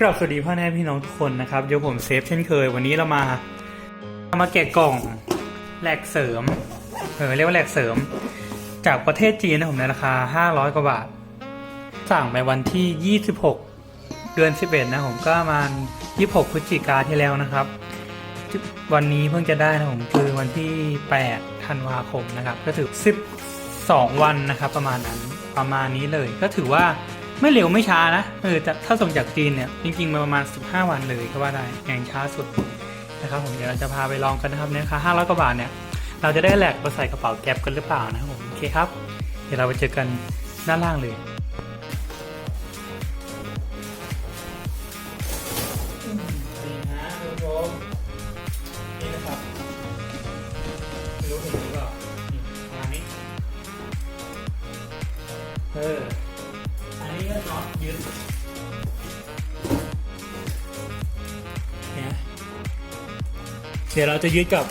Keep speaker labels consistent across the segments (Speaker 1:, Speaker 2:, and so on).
Speaker 1: กราบสวัสดีพ่อแม่พี่น้องทุกคนนะครับเดี๋ยวผมเซฟเช่นเคย วันนี้เรามาเรามาแกะกล่องแหลกเสริมเออเรียกว่าแหลกเสริม จากประเทศจีนนะผมในราคา 500 กว่าบาท สั่งไปวันที่ 26 เดือน 11 นะผมก็ประมาณ26พฤศจิกาที่แล้วนะครับ วันนี้เพิ่งจะได้นะผมคือวันที่ 8 ธันวาคมนะครับ ก็ถือ 12 วันนะครับ ประมาณนั้นประมาณนี้เลยก็ถือว่า ไม่เร็วไม่ช้านะเออถ้าส่งจากจีนเนี่ยจริงๆมาประมาณ 15 วันเลยก็ว่าได้อย่างช้าสุดนะครับผมเดี๋ยวเราจะพาไปลองกันนะครับในราคา500กว่าบาทเนี่ยเราจะได้แหลกมาใส่กระเป๋าแก๊ปกันหรือเปล่านะครับผมโอเคครับ เดี๋ยวเราไปเจอกันด้านล่างเลยนี่นะคุณผู้ชมนี่นะครับไม่รู้เห็นหรือเปล่าประมาณนี้เอออันนี้ก็น็อ ยึดเนี่ยเดี๋ยวเราจะยึดกับ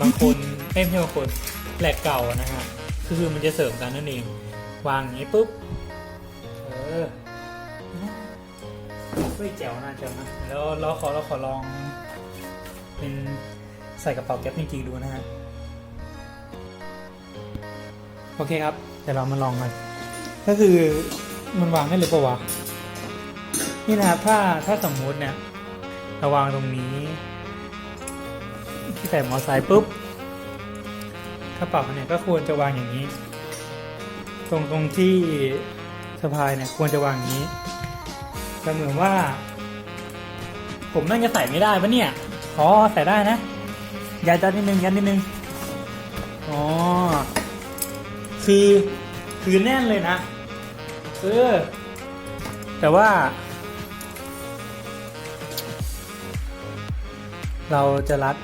Speaker 1: บางคนไม่ใช่บางคนแหลกเก่านะฮะคือคือมันจะเสริมกันนั่นเองวางอย่างนี้ปุ๊บเออเฮ้ยแจ๋วน่าจะนะแล้วเราขอเราขอลอง เป็นใส่กระเป๋าแก๊ปจริงๆดูนะฮะโอเคครับเดี๋ยวเรามาลองกันก็คือ มันวางได้เลยปะวะ นี่นะครับถ้าถ้าสมมุติเนี่ยเราวางตรงนี้ที่ใส่มอไซค์ปุ๊บกระเป๋าเนี่ยก็ควรจะวางอย่างนี้ ตรงตรงที่สะพายเนี่ยควรจะวางอย่างนี้แต่เหมือนว่า ผมน่าจะใส่ไม่ได้ปะเนี่ยอ๋อใส่ได้นะยันจันนิดนึงยันนิดนึงอ๋อคือคือแน่นเลยนะ เออ แต่ว่า เราจะรัด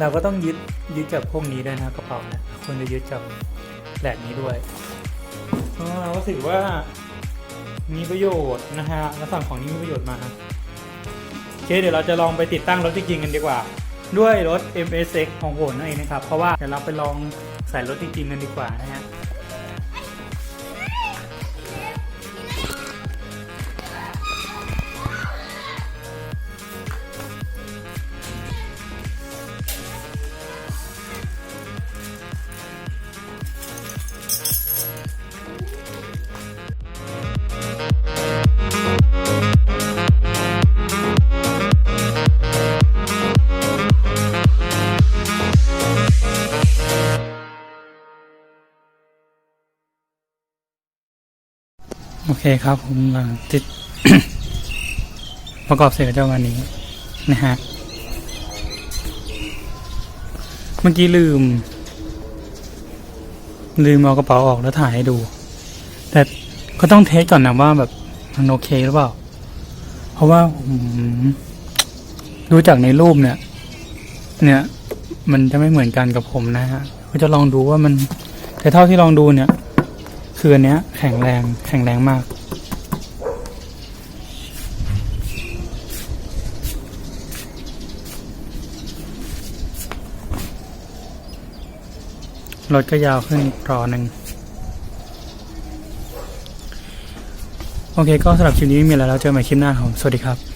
Speaker 1: เราก็ต้องยึดยึดกับพวกนี้ด้วยนะกระเป๋าเนี่ยควรจะยึดกับแหลกนี้ด้วยเพราะเราก็ถือว่ามีประโยชน์นะฮะแล้วฝั่งของนี้มีประโยชน์มาโอเคเดี๋ยวเราจะลองไปติดตั้งรถจริงๆกันดีกว่า ด้วยรถ MSX ของโหนนั่นเองนะครับ เพราะว่าเดี๋ยวเราไปลองใส่รถจริงๆกันดีกว่านะฮะ โอเคครับผมกำลังติดประกอบเสร็จแล้วเจ้าวันนี้นะฮะ เมื่อกี้ลืม ลืมเอากระเป๋าออกแล้วถ่ายให้ดู แต่ก็ต้องเทสก่อนนะว่าแบบมันโอเคหรือเปล่า เพราะว่าผมดูจากในรูปเนี่ย เนี่ย มันจะไม่เหมือนกันกับผมนะฮะก็จะลองดูว่ามัน แต่เท่าที่ลองดูเนี่ย คืออันเนี้ยแข็งแรงแข็งแรงมาก รถก็ยาวขึ้นอีกรอหนึ่งโอเค ก็สำหรับคลิปนี้ไม่มีอะไรแล้วเจอกันใหม่คลิปหน้าครับสวัสดีครับ